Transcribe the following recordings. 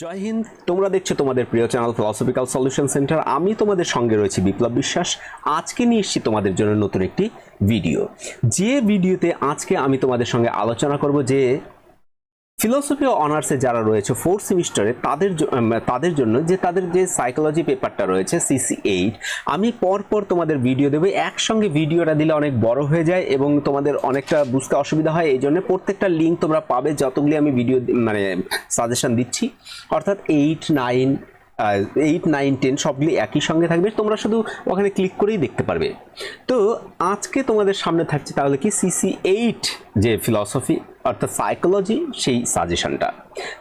জয় হিন্দ, তোমরা দেখছ তোমাদের প্রিয় চ্যানেল ফিলসফিক্যাল সলিউশন সেন্টার আমি তোমাদের সঙ্গে রয়েছি বিপ্লব বিশ্বাস। আজকে নিয়ে এসেছি তোমাদের জন্য নতুন একটি ভিডিও। যে ভিডিওতে আজকে আমি তোমাদের সঙ্গে আলোচনা করব যে ফিলোসফি অনার্সে যারা রয়েছে ফোর্থ সেমিস্টারে তাদের তাদের জন্য যে তাদের যে সাইকোলজি পেপারটা রয়েছে সিসি এইট আমি পরপর তোমাদের ভিডিও দেবো। একসঙ্গে ভিডিওটা দিলে অনেক বড় হয়ে যায় এবং তোমাদের অনেকটা বুঝতে অসুবিধা হয়। এই জন্য প্রত্যেকটা লিঙ্ক তোমরা পাবে যতগুলি আমি ভিডিও মানে সাজেশন দিচ্ছি। অর্থাৎ eight nine eight nine ten সবগুলি একই সঙ্গে থাকবে, তোমরা শুধু ওখানে ক্লিক করেই দেখতে পারবে। তো আজকে তোমাদের সামনে থাকছে তাহলে কি সিসি এইট যে ফিলসফি অর্থাৎ সাইকোলজি সেই সাজেশনটা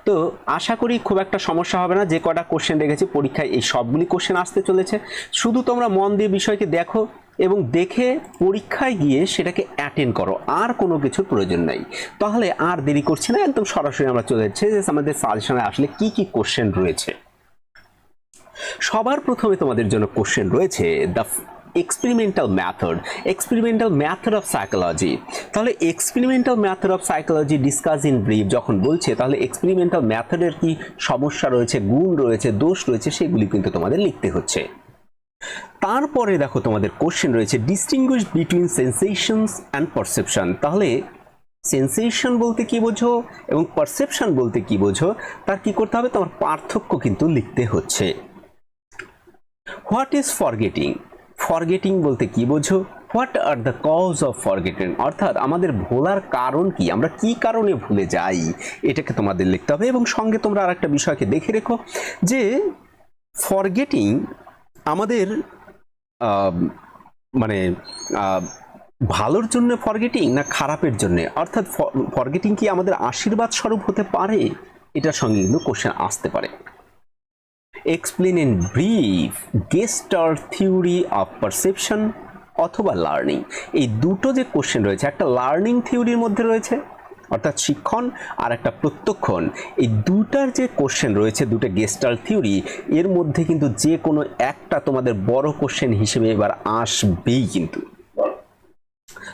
তো আশা করি খুব একটা সমস্যা হবে না, যে কটা কোশ্চেন রেখেছি, পরীক্ষায় এই সবগুলি কোশ্চেন আসতে চলেছে। শুধু তোমরা মন দিয়ে বিষয়কে দেখো এবং দেখে পরীক্ষায় গিয়ে সেটাকে অ্যাটেন্ড করো, আর কোনো কিছুর প্রয়োজন নাই। তাহলে আর দেরি করছি না, একদম সরাসরি আমরা চলে যাচ্ছি যে আমাদের সাজেশনে আসলে কি কি কোশ্চেন রয়েছে। সবার প্রথমে তোমাদের জন্য কোশ্চেন রয়েছে the experimental method experimental method of psychology তাহলে experimental method of psychology discuss in brief যখন বলছে, তাহলে এক্সপেরিমেন্টাল ম্যাথডের কি সমস্যা রয়েছে, গুণ রয়েছে, দোষ রয়েছে, সেগুলি কিন্তু তোমাদের লিখতে হচ্ছে। তারপরে দেখো তোমাদের কোশ্চেন রয়েছে distinguish between sensations and perception তাহলে সেন্সেশন বলতে কি বোঝো এবং পারসেপশন বলতে কি বোঝো, তার কি করতে হবে? তোমার পার্থক্য কিন্তু লিখতে হচ্ছে। হোয়াট ইজ ফরগেটিং ফরগেটিং বলতে কি বোঝো? What are the cause of forgetting অর্থাৎ আমাদের ভোলার কারণ কি? আমরা কি কারণে ভুলে যাই? এটাকে তোমাদের লিখতে হবে এবং সঙ্গে তোমরা আর একটা বিষয়কে দেখে রেখো যে ফরগেটিং আমাদের মানে ভালোর জন্য ফরগেটিং না খারাপের জন্য? অর্থাৎ ফরগেটিং কি আমাদের আশীর্বাদ স্বরূপ হতে পারে? এটার সঙ্গে কিন্তু কোশ্চেন আসতে পারে। Explain in brief gestalt theory of perception অথবা লার্নিং এই দুটো যে কোশ্চেন রয়েছে, একটা লার্নিং থিওরির মধ্যে রয়েছে, অর্থাৎ শিক্ষণ, আর একটা প্রত্যক্ষণ। এই দুটার যে কোশ্চেন রয়েছে, দুটো গেস্টার থিওরি এর মধ্যে কিন্তু যে কোনো একটা তোমাদের বড় কোশ্চেন হিসেবে এবার আসবেই কিন্তু।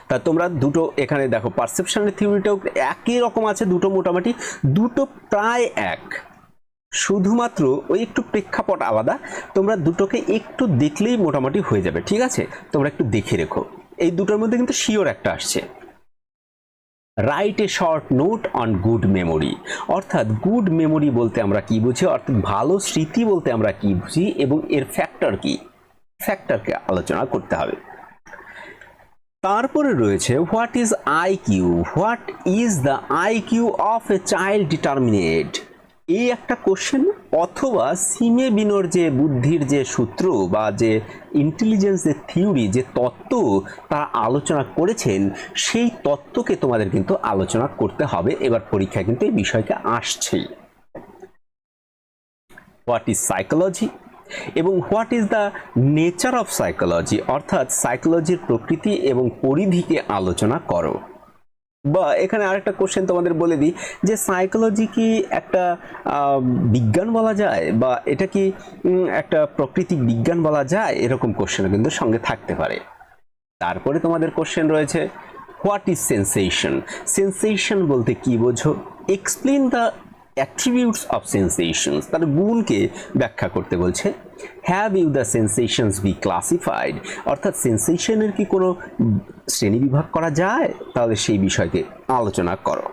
তা তোমরা দুটো এখানে দেখো পারসেপশনের থিওরিটাও একই রকম আছে, দুটো মোটামুটি, দুটো প্রায় এক। শুধুমাত্র ওই একটু প্রেক্ষাপট আলাদা। তোমরা দুটোকে একটু দেখলেই মোটামুটি হয়ে যাবে, ঠিক আছে? তোমরা একটু দেখে রেখো। এই দুটোর মধ্যে কিন্তু শিওর একটা আসছে। Write a short note on good memory অর্থাৎ গুড মেমোরি বলতে আমরা কি বুঝি? অর্থাৎ ভালো স্মৃতি বলতে আমরা কি বুঝি? এবং এর ফ্যাক্টর কি? ফ্যাক্টরকে আলোচনা করতে হবে। তারপরে রয়েছে what is I Q what is the I Q of a child determinate এই একটা কোশ্চেন অথবা সিমে বিনোর যে বুদ্ধির যে সূত্র বা যে ইন্টেলিজেন্স যে থিওরি যে তত্ত্ব তারা আলোচনা করেছেন, সেই তত্ত্বকে তোমাদের কিন্তু আলোচনা করতে হবে। এবার পরীক্ষায় কিন্তু এই বিষয়কে আসছেই। হোয়াট ইজ সাইকোলজি এবং what is the nature of psychology অর্থাৎ সাইকোলজির প্রকৃতি এবং পরিধিকে আলোচনা করো। বা এখানে আরেকটা কোশ্চেন তোমাদের বলে দিই, যে সাইকোলজি কি একটা বিজ্ঞান বলা যায়? বা এটা কি একটা প্রকৃতিক বিজ্ঞান বলা যায়? এরকম কোশ্চেনও কিন্তু সঙ্গে থাকতে পারে। তারপরে তোমাদের কোশ্চেন রয়েছে হোয়াট ইজ সেন্সেশন সেন্সেশন বলতে কি বোঝো? Explain the attributes of sensations তার গুণকে ব্যাখ্যা করতে বলছে have you the sensations be classified অর্থাৎ সেন্সেশনের কি কোনো শ্রেণি বিভাগ করা যায়? তাহলে সেই বিষয়কে আলোচনা করো।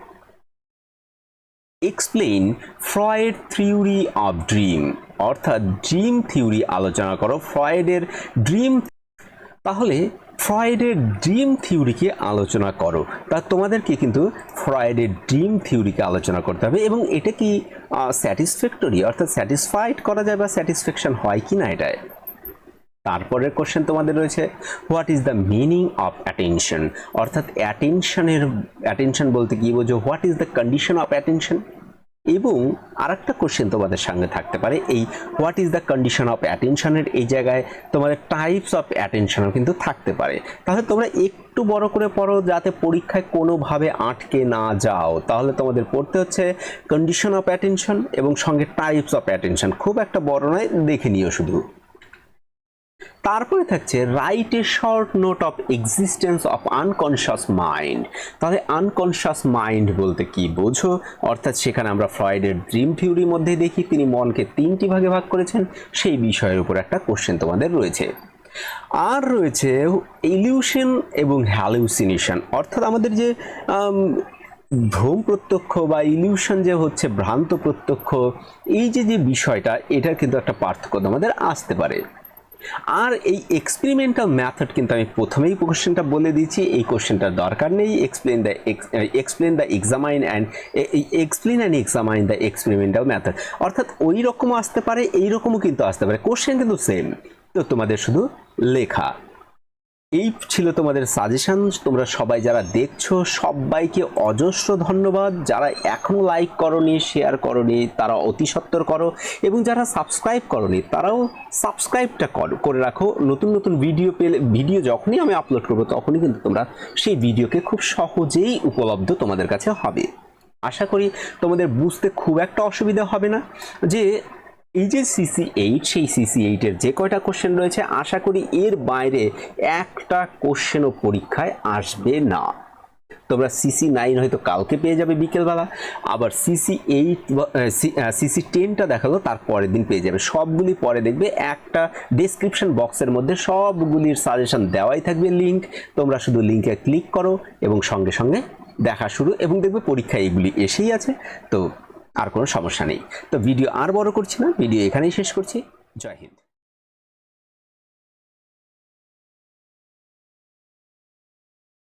Explain Freud theory of dream অর্থাৎ ড্রিম থিওরি আলোচনা করো ফ্রয়েডের ড্রিম তাহলে ফ্রয়েডের ড্রিম থিওরিকে আলোচনা করো, তা তোমাদেরকে কিন্তু ফ্রয়েডের ড্রিম থিওরিকে আলোচনা করতে হবে এবং এটা কি স্যাটিসফ্যাক্টরি অর্থাৎ স্যাটিসফাইড করা যায় বা স্যাটিসফ্যাকশন হয় কি না এটায়? তারপরের কোশ্চেন তোমাদের রয়েছে what is the meaning of attention অর্থাৎ অ্যাটেনশনের অ্যাটেনশন বলতে কি বোঝো? What is the condition of attention এবং আর একটা কোশ্চেন তোমাদের সঙ্গে থাকতে পারে, এই what is the condition of অ্যাটেনশনের এই জায়গায় তোমাদের টাইপস অফ অ্যাটেনশনও কিন্তু থাকতে পারে। তাহলে তোমরা একটু বড় করে পড়ো যাতে পরীক্ষায় কোনোভাবে আটকে না যাও। তাহলে তোমাদের পড়তে হচ্ছে কন্ডিশন অফ অ্যাটেনশন এবং সঙ্গে টাইপস অফ অ্যাটেনশন খুব একটা বড় নয়, দেখে নিও শুধু। তারপরে থাকছে write a short note of existence of unconscious mind তাহলে আনকনশাস মাইন্ড বলতে কি বোঝো? অর্থাৎ সেখানে আমরা ফ্রয়েডের ড্রিম থিওরির মধ্যে দেখি, তিনি মনকে তিনটি ভাগে ভাগ করেছেন, সেই বিষয়ের উপর একটা কোশ্চেন তোমাদের রয়েছে। আর রয়েছে ইলিউশন এবং হ্যালুসিনেশন অর্থাৎ আমাদের যে ভ্রম প্রত্যক্ষ বা ইলিউশন যে হচ্ছে, ভ্রান্ত প্রত্যক্ষ, এই যে যে বিষয়টা, এটার কিন্তু একটা পার্থক্য তোমাদের আসতে পারে। আর এই এক্সপেরিমেন্টাল মেথড কিন্তু আমি প্রথমেই কোশ্চেনটা বলে দিচ্ছি এই কোশ্চেনটার দরকার নেই। Explain the explain the examine and explain and examine the experimental method অর্থাৎ ওই রকমও আসতে পারে এই রকমও কিন্তু আসতে পারে। কোশ্চেন কিন্তু সেম তো তোমাদের শুধু লেখা। এই ছিল তোমাদের সাজেশন তোমরা সবাই যারা দেখছ, সবাইকে অজস্র ধন্যবাদ। যারা এখনও লাইক করনি শেয়ার করনি, তারা অতি সত্বর করো। এবং যারা সাবস্ক্রাইব করনি, তারাও সাবস্ক্রাইবটা করো করে রাখো। নতুন নতুন ভিডিও পেলে ভিডিও যখনই আমি আপলোড করব, তখনই কিন্তু তোমরা সেই ভিডিওকে খুব সহজেই উপলব্ধ তোমাদের কাছে হবে। আশা করি তোমাদের বুঝতে খুব একটা অসুবিধা হবে না যে এই যে সিসি এইট সেই সিসি এইটের যে কয়টা কোশ্চেন রয়েছে, আশা করি এর বাইরে একটা কোশ্চেনও পরীক্ষায় আসবে না। তোমরা সিসি নাইন হয়তো কালকে পেয়ে যাবে বিকেলবেলা, আবার সিসি এইট সিসি টেনটা দেখাল, তার পরের দিন পেয়ে যাবে। সবগুলি পরে দেখবে, একটা ডেসক্রিপশন বক্সের মধ্যে সবগুলির সাজেশন দেওয়াই থাকবে লিঙ্ক তোমরা শুধু লিঙ্কে ক্লিক করো এবং সঙ্গে সঙ্গে দেখা শুরু, এবং দেখবে পরীক্ষা এইগুলি এসেই আছে। তো আর কোনো সমস্যা নেই। তো ভিডিও আর বড় করছি না, ভিডিও এখানেই শেষ করছি। জয় হিন্দ।